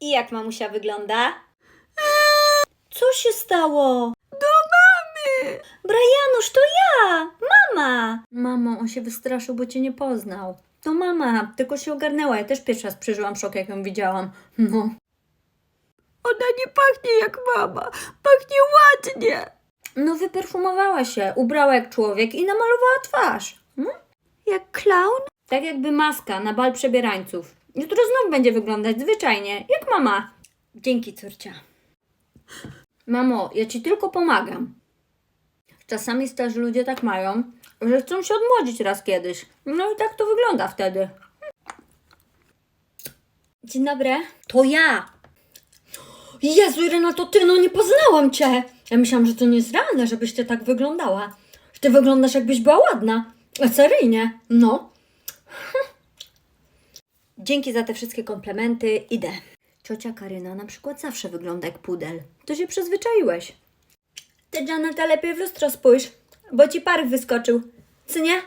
I jak mamusia wygląda? Co się stało? Do mamy! Brianusz, to ja! Mama! Mamo, on się wystraszył, bo cię nie poznał. To mama, tylko się ogarnęła. Ja też pierwszy raz przeżyłam szok, jak ją widziałam. No. Ona nie pachnie jak mama. Pachnie ładnie. No wyperfumowała się, ubrała jak człowiek i namalowała twarz. No, Jak klaun? tak jakby maska na bal przebierańców. Jutro znów będzie wyglądać zwyczajnie, jak mama. Dzięki, córcia. Mamo, ja ci tylko pomagam. Czasami starzy ludzie tak mają, że chcą się odmłodzić raz kiedyś. No i tak to wygląda wtedy. Dzień dobry. To ja. Jezu, Irena, to ty, no nie poznałam cię. Ja myślałam, że to nie jest realne, żebyś ty tak wyglądała. Ty wyglądasz jakbyś była ładna. A Seryjnie, no. Dzięki za te wszystkie komplementy. Idę. Ciocia Karyna na przykład zawsze wygląda jak pudel. To się przyzwyczaiłeś. Ty, Janeta, lepiej w lustro spójrz, bo ci park wyskoczył. Co nie?